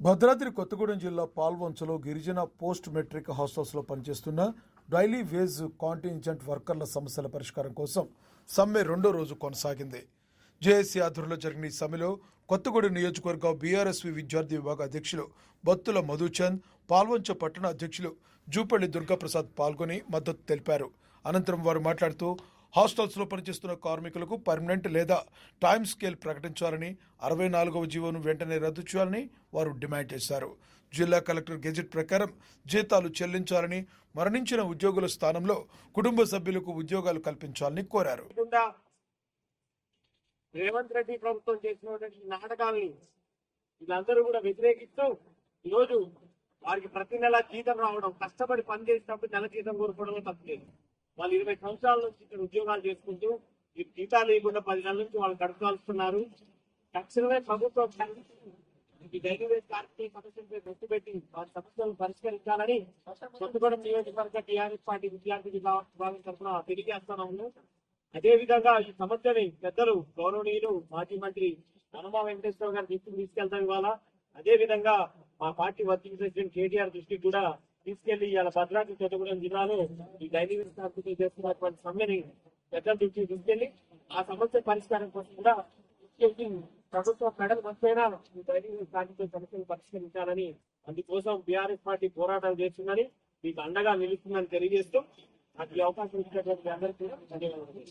భద్రాద్రి కొత్తగూడెం జిల్లా పాల్వంచలో గిరిజన post matric హాస్టల్స్లో పనిచేస్తున్న డైలీ వేజ్ కాంటింజెంట్ వర్కర్ల సమస్యల పరిష్కారం కోసం సమ్మె రెండో రోజు కొనసాగింది. జేఏసీ ఆధ్వర్యంలో జరిగిన ఈ సమ్మెలో కొత్తగూడెం నియోజకవర్గ బీఆర్ఎస్వి విద్యార్థి విభాగ అధ్యక్షులు బత్తుల మధుచంద్ పాల్వంచ పట్టణ అధ్యక్షులు జూపల్లి దుర్గాప్రసాద్ పాల్గొని మద్దతు తెలిపారు. అనంతరం వారు మాట్లాడుతూ హాస్టల్స్లో పనిచేస్తున్న కార్మికులకు పర్మనెంట్ లేదా టైమ్ స్కేల్ ప్రకటించాలని అరవై నాలుగవ జీవోను వెంటనే రద్దు చేయాలని వారు డిమాండ్ చేశారు. జిల్లా కలెక్టర్ గెజెట్ ప్రకారం జీతాలు చెల్లించాలని మరణించిన ఉద్యోగుల స్థానంలో కుటుంబ సభ్యులకు ఉద్యోగాలు కల్పించాలని కోరారు. రేవంత్ రెడ్డి ప్రభుత్వం చేసినటువంటి నాటకాలని వీళ్ళందరూ కూడా వ్యతిరేకిస్తూ ఈరోజు వారికి ప్రతి నెల జీతం రావడం కష్టపడి పని చేసినప్పుడు నెల జీతం కోరుకోవడం తప్పలేదు వాళ్ళు ఇరవై సంవత్సరాల నుంచి ఇక్కడ ఉద్యోగాలు చేసుకుంటూ ఈ జీతాలు లేకుండా పది నెలల నుంచి వాళ్ళు గడపాల్స్తున్నారు తక్షణమే ప్రభుత్వం డైలీ వేజ్ కార్మికుల సమస్యలపై దృష్టి పెట్టి వారి సమస్యలను పరిష్కరించాలని కొత్తగూడెం నియోజకవర్గ టీఆర్ఎస్ పార్టీ విద్యార్థి విభాగం తరఫున తెలియజేస్తున్నాము అదే విధంగా ఈ సమస్యని పెద్దలు గౌరవనీయులు మాజీ మంత్రి హనుమా వెంకటేశ్వర గారి దృష్టికి తీసుకెళ్తాం ఇవాళ. అదే విధంగా మా పార్టీ వర్కింగ్ ప్రెసిడెంట్ కేటీఆర్ దృష్టికి కూడా తీసుకెళ్ళి ఇవాళ భద్రాద్రి కొత్తగూడెం జిల్లాలో ఈ డైనింగ్ కార్మికులు చేస్తున్నటువంటి సమ్మెని పెద్దల దృష్టికి తీసుకెళ్ళి ఆ సమస్య పరిష్కారం కోసం కూడా తీసుకెళ్ళి ప్రభుత్వం మెడల్ మంచైనా ఈ డైనింగ్ కార్మికుల సమస్యను పరిష్కరించాలని అందుకోసం బీఆర్ఎస్ పార్టీ పోరాటాలు చేస్తుందని మీకు అండగా నిలుస్తుందని తెలియజేస్తూ నాకు ఈ అవకాశం ఇచ్చినటువంటి అందరికీ కూడా ధన్యవాదాలు